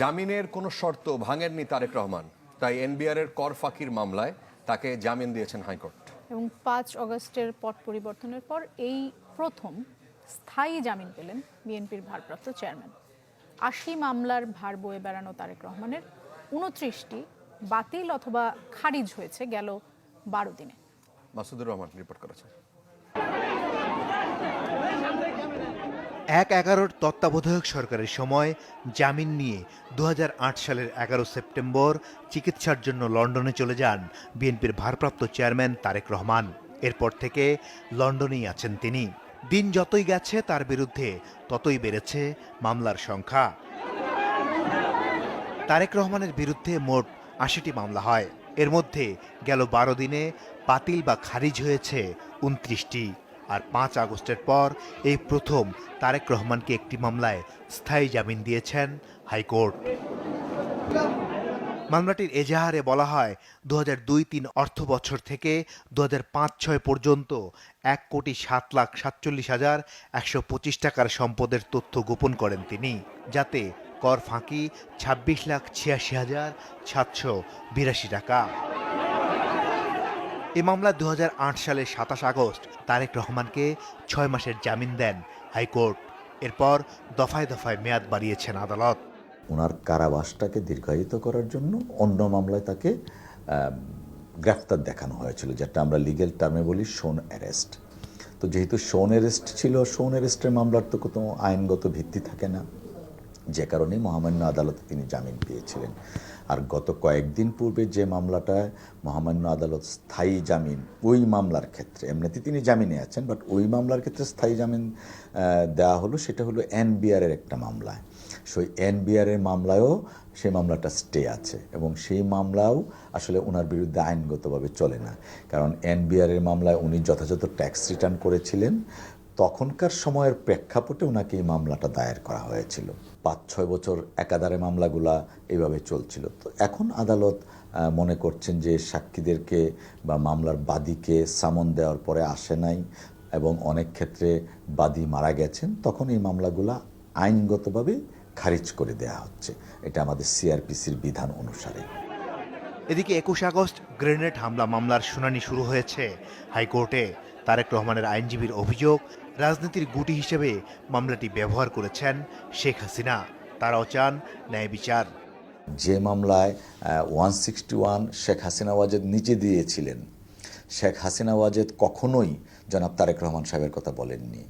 জামিনের কোনো শর্ত ভাঙেননি তারেক রহমান। তাই এনবিআরের কর ফাঁকির মামলায় তাকে জামিন দিয়েছেন হাইকোর্ট। এবং পাঁচ অগস্টের পট পরিবর্তনের পর এই প্রথম স্থায়ী জামিন পেলেন বিএনপির ভারপ্রাপ্ত চেয়ারম্যান। আশি মামলার ভার বয়ে বেড়ানো তারেক রহমানের উনত্রিশটি বাতিল অথবা খারিজ হয়েছে গেল বারো দিনে। মাসুদুর রহমান রিপোর্ট করেছেন। এক এগারোর তত্ত্বাবধায়ক সরকারের সময় জামিন নিয়ে দু হাজার আট সালের এগারো সেপ্টেম্বর চিকিৎসার জন্য লন্ডনে চলে যান বিএনপির ভারপ্রাপ্ত চেয়ারম্যান তারেক রহমান। এরপর থেকে লন্ডনেই আছেন তিনি। দিন যতই গেছে, তার বিরুদ্ধে ততই বেড়েছে মামলার সংখ্যা। তারেক রহমানের বিরুদ্ধে মোট আশিটি মামলা হয়। এর মধ্যে গেল বারো দিনে বাতিল বা খারিজ হয়েছে উনত্রিশটি। আর পাঁচ আগস্টের পর এই প্রথম তারেক রহমানকে একটি মামলায় স্থায়ী জামিন দিয়েছেন হাইকোর্ট। মামলাটির এজাহারে বলা হয় দু হাজার দুই তিন অর্থ বছর থেকে দু হাজার পাঁচ ছয় পর্যন্ত এক কোটি সাত লাখ সাতচল্লিশ হাজার একশো পঁচিশ টাকার সম্পদের তথ্য গোপন করেন তিনি, যাতে কর ফাঁকি ছাব্বিশ লাখ ছিয়াশি হাজার সাতশো বিরাশি টাকা। এ মামলা দু সালের সাতাশ আগস্ট। তারেক রহমানকে ছয় মাসের জামিন দেন হাইকোর্ট। এরপর দফায় দফায় মেয়াদ বাড়িয়েছেন আদালত। ওনার কারাবাসটাকে দীর্ঘায়িত করার জন্য অন্য মামলায় তাকে গ্রেফতার দেখানো হয়েছিল, যেটা আমরা লিগেল টার্মে বলি শোন অ্যারেস্ট। তো যেহেতু শোন অ্যারেস্ট ছিল, শোন অ্যারেস্টের মামলার তো কোনো আইনগত ভিত্তি থাকে না। যে কারণে মহামান্য আদালতে তিনি জামিন পেয়েছিলেন। আর গত কয়েকদিন পূর্বে যে মামলাটায় মহামান্য আদালত স্থায়ী জামিন, ওই মামলার ক্ষেত্রে, এমনিতে তিনি জামিনে আছেন, বাট ওই মামলার ক্ষেত্রে স্থায়ী জামিন দেওয়া হলো, সেটা হলো এনবিআরের একটা মামলায় সেই এনবিআরের মামলায়ও সেই মামলাটা স্টে আছে এবং সেই মামলাও আসলে ওনার বিরুদ্ধে আইনগতভাবে চলে না। কারণ এনবিআরের মামলায় উনি যথাযথ ট্যাক্স রিটার্ন করেছিলেন তখনকার সময়ের প্রেক্ষাপটে ওনাকে এই মামলাটা দায়ের করা হয়েছিল। পাঁচ ছয় বছর একাধারে মামলাগুলা এইভাবে চলছিল। তো এখন আদালত মনে করছেন যে সাক্ষীদেরকে বা মামলার বাদীকে সামন দেওয়ার পরে আসে নাই এবং অনেক ক্ষেত্রে বাদী মারা গেছেন, তখন এই মামলাগুলা আইনগতভাবে খারিজ করে দেয়া হচ্ছে। এটা আমাদের সিআরপিসির বিধান অনুসারে। এদিকে একুশ আগস্ট গ্রেনেড হামলা মামলার শুনানি শুরু হয়েছে। হাইকোর্টে তারেক রহমানের আইনজীবীর অভিযোগ রাজনীতির গুটি হিসেবে মামলাটি ব্যবহার করেছেন শেখ হাসিনা। তারাও চান ন্যায় বিচার। যে মামলায় one sixty one Sheikh Hasina Wazed নিজে দিয়েছিলেন, শেখ হাসিনা ওয়াজেদ কখনোই জনাব তারেক রহমান সাহেবের কথা বলেননি।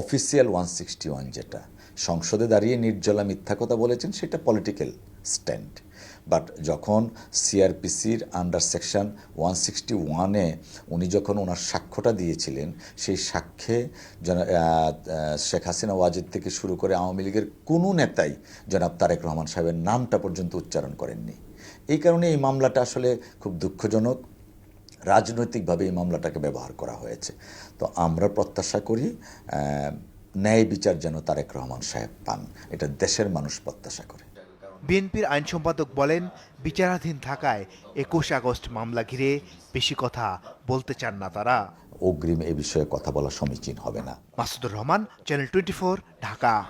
অফিসিয়াল ওয়ান সিক্সটি ওয়ান যেটা। সংসদে দাঁড়িয়ে নির্জলা মিথ্যা কথা বলেছেন, সেটা পলিটিক্যাল স্ট্যান্ড বাট যখন সিআরপিসির আন্ডার সেকশন ওয়ান সিক্সটি ওয়ানে উনি যখন ওনার সাক্ষ্যটা দিয়েছিলেন, সেই সাক্ষ্যে শেখ হাসিনা ওয়াজেদ থেকে শুরু করে আওয়ামী লীগের কোনো নেতাই জনাব তারেক রহমান সাহেবের নামটা পর্যন্ত উচ্চারণ করেননি। এই কারণে এই মামলাটা আসলে খুব দুঃখজনক। রাজনৈতিকভাবে এই মামলাটাকে ব্যবহার করা হয়েছে। তো আমরা প্রত্যাশা করি ন্যায় বিচার যেন তারেক রহমান সাহেব পান। এটা দেশের মানুষ প্রত্যাশা করে। বিএনপির আইন সম্পাদক বলেন বিচারাধীন থাকায় একুশ আগস্ট মামলা ঘিরে বেশি কথা বলতে চান না তারা। অগ্রিম এ বিষয়ে কথা বলা সমীচীন হবে না। Masudur Rahman channel twenty Dhaka.